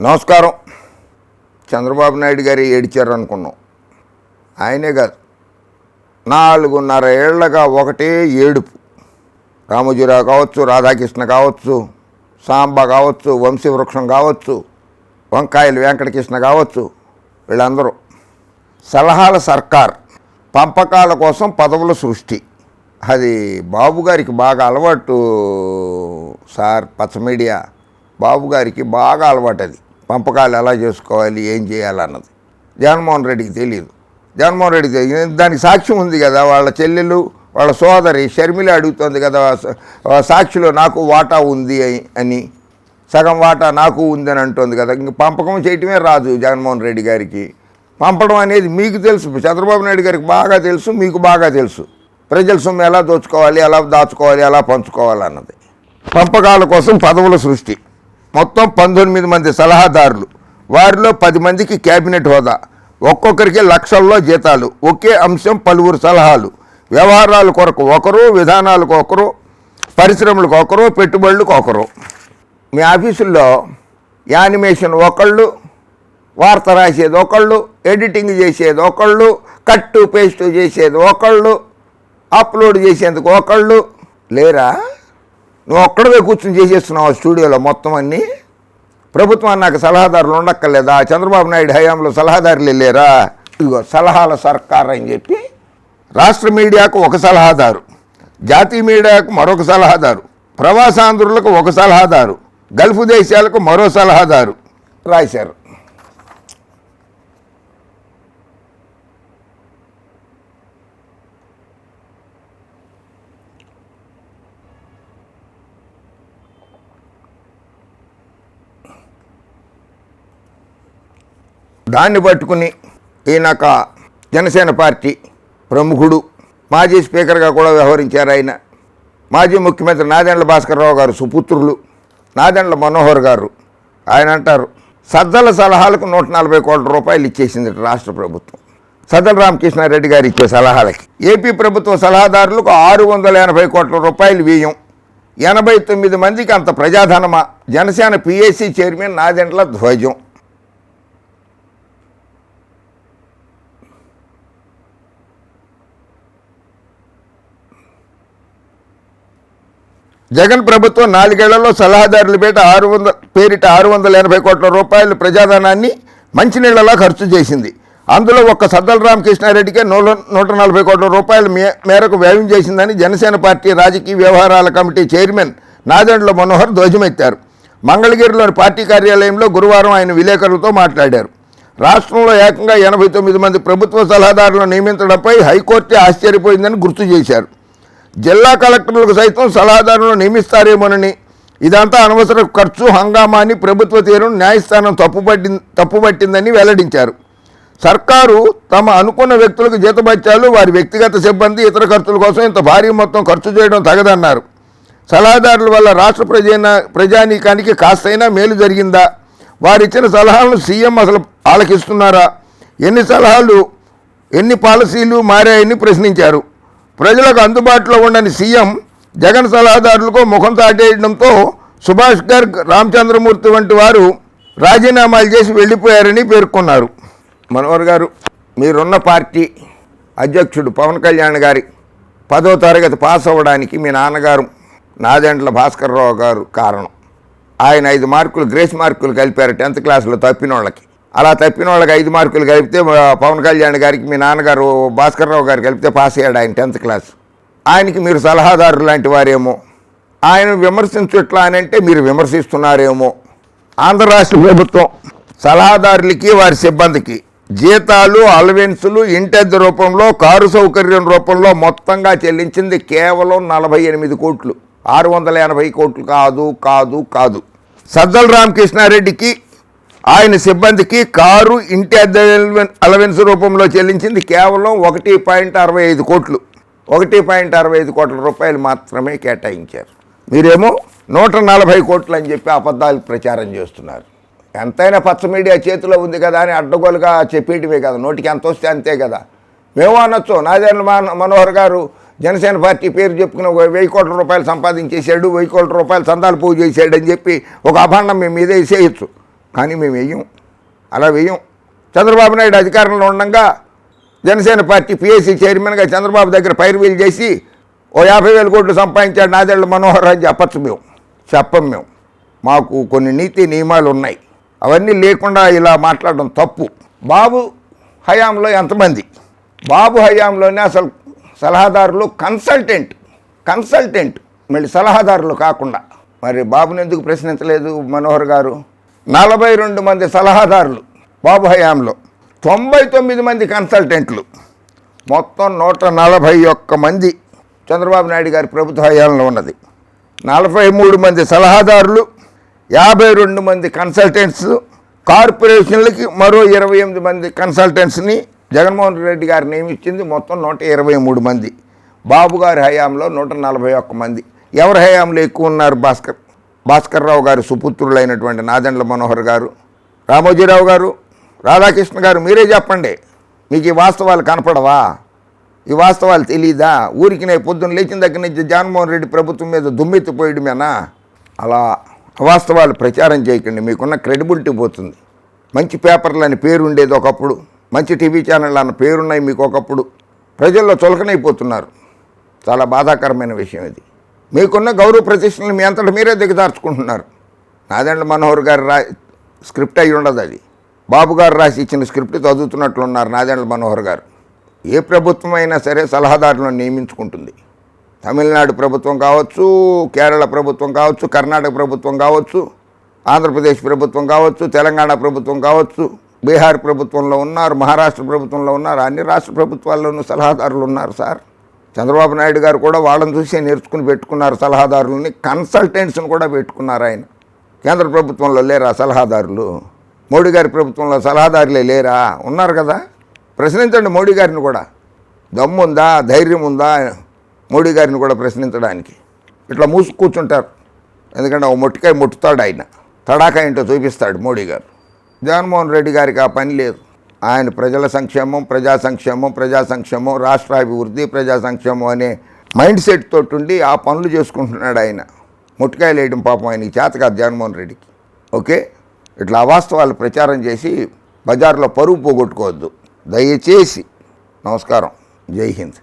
నమస్కారం. చంద్రబాబు నాయుడు గారు ఏడిచారు అనుకున్నాం ఆయనే కాదు. నాలుగున్నర ఏళ్ళగా ఒకటే ఏడుపు. రామోజీరావు కావచ్చు రాధాకృష్ణ కావచ్చు సాంబ కావచ్చు వంశీవృక్షం కావచ్చు వంకాయలు వెంకటకృష్ణ కావచ్చు వీళ్ళందరూ సలహాల సర్కార్ పంపకాల కోసం పదవుల సృష్టి. అది బాబు గారికి బాగా అలవాటు సార్ పచ్చ మీడియా. బాబు గారికి బాగా అలవాటు అది పంపకాలు ఎలా చేసుకోవాలి ఏం చేయాలన్నది జగన్మోహన్ రెడ్డికి తెలియదు జగన్మోహన్ రెడ్డికి తెలియదు దానికి సాక్ష్యం ఉంది కదా వాళ్ళ చెల్లెలు వాళ్ళ సోదరి షర్మిల అడుగుతుంది కదా సాక్షిలో నాకు వాటా ఉంది అని. సగం వాటా నాకు ఉందని అంటుంది కదా ఇంక పంపకం చేయటమే రాదు జగన్మోహన్ రెడ్డి గారికి. పంపడం అనేది మీకు తెలుసు చంద్రబాబు నాయుడు గారికి బాగా తెలుసు మీకు బాగా తెలుసు. ప్రజల సొమ్ము ఎలా దోచుకోవాలి ఎలా దాచుకోవాలి ఎలా పంచుకోవాలి అన్నది. పంపకాల కోసం పదవుల సృష్టి. మొత్తం పంతొమ్మిది మంది సలహాదారులు. వారిలో పది మందికి కేబినెట్ హోదా. ఒక్కొక్కరికి లక్షల్లో జీతాలు. ఒకే అంశం పలువురు సలహాలు. వ్యవహారాల కొరకు ఒకరు విధానాలకు ఒకరు పరిశ్రమలకు ఒకరు పెట్టుబడులకు ఒకరు. మీ ఆఫీసుల్లో యానిమేషన్ ఒకళ్ళు వార్త రాసేది ఒకళ్ళు ఎడిటింగ్ చేసేది ఒకళ్ళు కట్టు పేస్ట్ చేసేది ఒకళ్ళు అప్లోడ్ చేసేందుకు ఒకళ్ళు. లేరా? నువ్వు ఒక్కడవే కూర్చొని చేసేస్తున్నావు స్టూడియోలో మొత్తం అన్నీ? ప్రభుత్వం నాకు సలహాదారులు ఉండక్కర్లేదా? చంద్రబాబు నాయుడు హయాంలో సలహాదారులు లేరా? ఇదిగో సలహాల సర్కార్ అని చెప్పి రాష్ట్ర మీడియాకు ఒక సలహాదారు జాతీయ మీడియాకు మరొక సలహాదారు ప్రవాసాంధ్రులకు ఒక సలహాదారు గల్ఫ్ దేశాలకు మరో సలహాదారు రాశారు. దాన్ని పట్టుకుని ఈయనక జనసేన పార్టీ ప్రముఖుడు మాజీ స్పీకర్గా కూడా వ్యవహరించారు ఆయన. మాజీ ముఖ్యమంత్రి నాదెండ్ల భాస్కర్రావు గారు సుపుత్రులు నాదెండ్ల మనోహర్ గారు. ఆయన అంటారు సజ్జల సలహాలకు నూట నలభై కోట్ల రూపాయలు ఇచ్చేసింది రాష్ట్ర ప్రభుత్వం. సజ్జల రామకృష్ణారెడ్డి గారు ఇచ్చే సలహాలకి. ఏపీ ప్రభుత్వ సలహాదారులకు ఆరు వందల ఎనభై కోట్ల రూపాయలు వ్యయం. ఎనభై తొమ్మిది మందికి అంత ప్రజాధనమా? జనసేన పిఎస్సి చైర్మన్ నాదెండ్ల ధ్వజం. జగన్ ప్రభుత్వం నాలుగేళ్ళలో సలహాదారుల పేట ఆరు వందల పేరిట ఆరు వందల ఎనభై కోట్ల రూపాయల ప్రజాధనాన్ని మంచినీళ్ళలా ఖర్చు చేసింది. అందులో ఒక్క సద్దల రామకృష్ణారెడ్డికే నూట నూట నలభై కోట్ల రూపాయల మేరకు వ్యయం చేసిందని జనసేన పార్టీ రాజకీయ వ్యవహారాల కమిటీ చైర్మన్ నాదెండ్ల మనోహర్ ధ్వజమెత్తారు. మంగళగిరిలోని పార్టీ కార్యాలయంలో గురువారం ఆయన విలేకరులతో మాట్లాడారు. రాష్ట్రంలో ఏకంగా ఎనభై తొమ్మిది మంది ప్రభుత్వ సలహాదారులను నియమించడంపై హైకోర్టు ఆశ్చర్యపోయిందని గుర్తు చేశారు. జిల్లా కలెక్టర్లకు సైతం సలహాదారులను నియమిస్తారేమోనని ఇదంతా అనవసర ఖర్చు హంగామాని ప్రభుత్వ తీరును న్యాయస్థానం తప్పుపట్టి తప్పుపట్టిందని వెల్లడించారు. సర్కారు తమ అనుకున్న వ్యక్తులకు జీతభత్యాలు వారి వ్యక్తిగత సిబ్బంది ఇతర ఖర్చుల కోసం ఇంత భారీ మొత్తం ఖర్చు చేయడం తగదన్నారు. సలహాదారుల వల్ల రాష్ట్ర ప్రజా ప్రజానీకానికి కాస్తైనా మేలు జరిగిందా? వారిచ్చిన సలహాలను సీఎం అసలు ఆలకిస్తున్నారా? ఎన్ని సలహాలు ఎన్ని పాలసీలు మారాయని ప్రశ్నించారు. ప్రజలకు అందుబాటులో ఉండని సీఎం జగన్ సలహాదారులకు ముఖం తాటేయడంతో సుభాష్ గర్గ్ రామచంద్రమూర్తి వంటి వారు రాజీనామాలు చేసి వెళ్ళిపోయారని పేర్కొన్నారు. మనోహర్ గారు మీరున్న పార్టీ అధ్యక్షుడు పవన్ కళ్యాణ్ గారి పదో తరగతి పాస్ అవ్వడానికి మీ నాన్నగారు నాదెండ్ల భాస్కర్రావు గారు కారణం. ఆయన ఐదు మార్కులు గ్రేస్ మార్కులు కలిపారు టెన్త్ క్లాస్లో తప్పిన వాళ్ళకి అలా తప్పిన వాళ్ళకి ఐదు మార్కులు కలిపితే పవన్ కళ్యాణ్ గారికి మీ నాన్నగారు భాస్కర్రావు గారు కలిపితే పాస్ అయ్యాడు ఆయన టెన్త్ క్లాస్. ఆయనకి మీరు సలహాదారు లాంటి వారేమో. ఆయన విమర్శించట్లా అని అంటే మీరు విమర్శిస్తున్నారేమో. ఆంధ్ర రాష్ట్ర ప్రభుత్వం సలహాదారులకి వారి సిబ్బందికి జీతాలు అలవెన్సులు ఇంటెద్దు రూపంలో కారు సౌకర్యం రూపంలో మొత్తంగా చెల్లించింది కేవలం నలభై ఎనిమిది కోట్లు. ఆరు వందల ఎనభై కోట్లు కాదు కాదు కాదు. సజ్జల రామకృష్ణారెడ్డికి ఆయన సిబ్బందికి కారు ఇంటి అద్దె అలవెన్స్ రూపంలో చెల్లించింది. కేవలం ఒకటి పాయింట్ అరవై ఐదు కోట్లు. ఒకటి పాయింట్ అరవై ఐదు కోట్ల రూపాయలు మాత్రమే కేటాయించారు. మీరేమో నూట నలభై కోట్లు అని చెప్పి అబద్ధాలు ప్రచారం చేస్తున్నారు. ఎంతైనా పచ్చ మీడియా చేతిలో ఉంది కదా అని అడ్డగోలుగా చెప్పేటివే కదా. నోటికి ఎంత వస్తే అంతే కదా. మేము అనొచ్చు. నాదేళ్ళ మనోహర్ గారు జనసేన పార్టీ పేరు చెప్పుకుని ఒక వెయ్యి కోట్ల రూపాయలు సంపాదించేశాడు వెయ్యి కోట్ల రూపాయలు సందాలు పూజ చేశాడు అని చెప్పి ఒక అభాండం మేము మీదే వేసేయచ్చు. కానీ మేము వెయ్యం. అలా వెయ్యం. చంద్రబాబు నాయుడు అధికారంలో ఉండగా జనసేన పార్టీ పిఎస్సీ చైర్మన్గా చంద్రబాబు దగ్గర పైరువీలు చేసి ఓ యాభై వేల కోట్లు సంపాదించాడు నాదేళ్ళు మనోహర్ అని చెప్పచ్చు మేము. చెప్పం మేము. మాకు కొన్ని నీతి నియమాలు ఉన్నాయి. అవన్నీ లేకుండా ఇలా మాట్లాడడం తప్పు. బాబు హయాంలో ఎంతమంది? బాబు హయాంలోనే అసలు సలహాదారులు కన్సల్టెంట్. కన్సల్టెంట్. మళ్ళీ సలహాదారులు కాకుండా. మరి బాబుని ఎందుకు ప్రశ్నించలేదు మనోహర్ గారు? నలభై రెండు మంది సలహాదారులు బాబు హయాంలో తొంభై తొమ్మిది మంది కన్సల్టెంట్లు. మొత్తం నూట నలభై ఒక్క మంది చంద్రబాబు నాయుడు గారి ప్రభుత్వ హయాంలో ఉన్నది. నలభై మూడు మంది సలహాదారులు యాభై రెండు మంది కన్సల్టెంట్స్ కార్పొరేషన్లకి మరో ఇరవై ఎనిమిది మంది కన్సల్టెంట్స్ని జగన్మోహన్ రెడ్డి గారు నియమించింది. మొత్తం నూట ఇరవై మూడు మంది. బాబు గారి హయాంలో నూట నలభై ఒక్క మంది. ఎవరి హయాంలో ఎక్కువ ఉన్నారు భాస్కర్? భాస్కర్రావు గారు సుపుత్రులైనటువంటి నాదండ్ల మనోహర్ గారు రామోజీరావు గారు రాధాకృష్ణ గారు మీరే చెప్పండి. మీకు ఈ వాస్తవాలు కనపడవా? ఈ వాస్తవాలు తెలీదా? ఊరికి నేను పొద్దున్న లేచిన దగ్గర నుంచి జగన్మోహన్ రెడ్డి ప్రభుత్వం మీద దుమ్మెత్తిపోయడమేనా? అలా అవాస్తవాలు ప్రచారం చేయకండి మీకున్న క్రెడిబిలిటీ పోతుంది. మంచి పేపర్లు అని పేరు ఉండేది ఒకప్పుడు మంచి టీవీ ఛానళ్ళు అన్న పేరున్నాయి మీకు ఒకప్పుడు. ప్రజల్లో చులకనైపోతున్నారు. చాలా బాధాకరమైన విషయం ఇది. మీకున్న గౌరవ ప్రతిష్టలు మీ అంతటా మీరే దిగదార్చుకుంటున్నారు నాదెండ్ల మనోహర్ గారు రా స్క్రిప్ట్ అయి ఉండదు అది. బాబు గారు రాసి ఇచ్చిన స్క్రిప్ట్ చదువుతున్నట్లున్నారు నాదెండ్ల మనోహర్ గారు. ఏ ప్రభుత్వం అయినా సరే సలహాదారులను నియమించుకుంటుంది. తమిళనాడు ప్రభుత్వం కావచ్చు కేరళ ప్రభుత్వం కావచ్చు కర్ణాటక ప్రభుత్వం కావచ్చు ఆంధ్రప్రదేశ్ ప్రభుత్వం కావచ్చు తెలంగాణ ప్రభుత్వం కావచ్చు బీహార్ ప్రభుత్వంలో ఉన్నారు మహారాష్ట్ర ప్రభుత్వంలో ఉన్నారు అన్ని రాష్ట్ర ప్రభుత్వాల్లోనూ సలహాదారులు ఉన్నారు సార్. చంద్రబాబు నాయుడు గారు కూడా వాళ్ళని చూసే నేర్చుకుని పెట్టుకున్నారు సలహాదారులని. కన్సల్టెంట్స్ని కూడా పెట్టుకున్నారు ఆయన. కేంద్ర ప్రభుత్వంలో లేరా సలహాదారులు? మోడీ గారి ప్రభుత్వంలో సలహాదారులే లేరా? ఉన్నారు కదా. ప్రశ్నించండి మోడీ గారిని కూడా. దమ్ముందా? ధైర్యం ఉందా మోడీ గారిని కూడా ప్రశ్నించడానికి? ఇట్లా మూసు కూర్చుంటారు. ఎందుకంటే ఓ మొట్టికాయ ముట్టుతాడు ఆయన. తడాకా ఏంటో చూపిస్తాడు మోడీ గారు. జగన్మోహన్ రెడ్డి గారికి ఆ పని లేదు. ఆయన ప్రజల సంక్షేమం ప్రజా సంక్షేమం ప్రజా సంక్షేమం రాష్ట్ర అభివృద్ధి ప్రజా సంక్షేమం అనే మైండ్ సెట్ తోటి ఉండి ఆ పనులు చేసుకుంటున్నాడు ఆయన. ముట్టికాయలు వేయడం పాపం ఆయనకి చేత కాదు జగన్మోహన్ రెడ్డికి. ఓకే? ఇట్లా అవాస్తవాలు ప్రచారం చేసి బజార్లో పరువు పోగొట్టుకోవద్దు. దయచేసి. నమస్కారం. జై హింద్.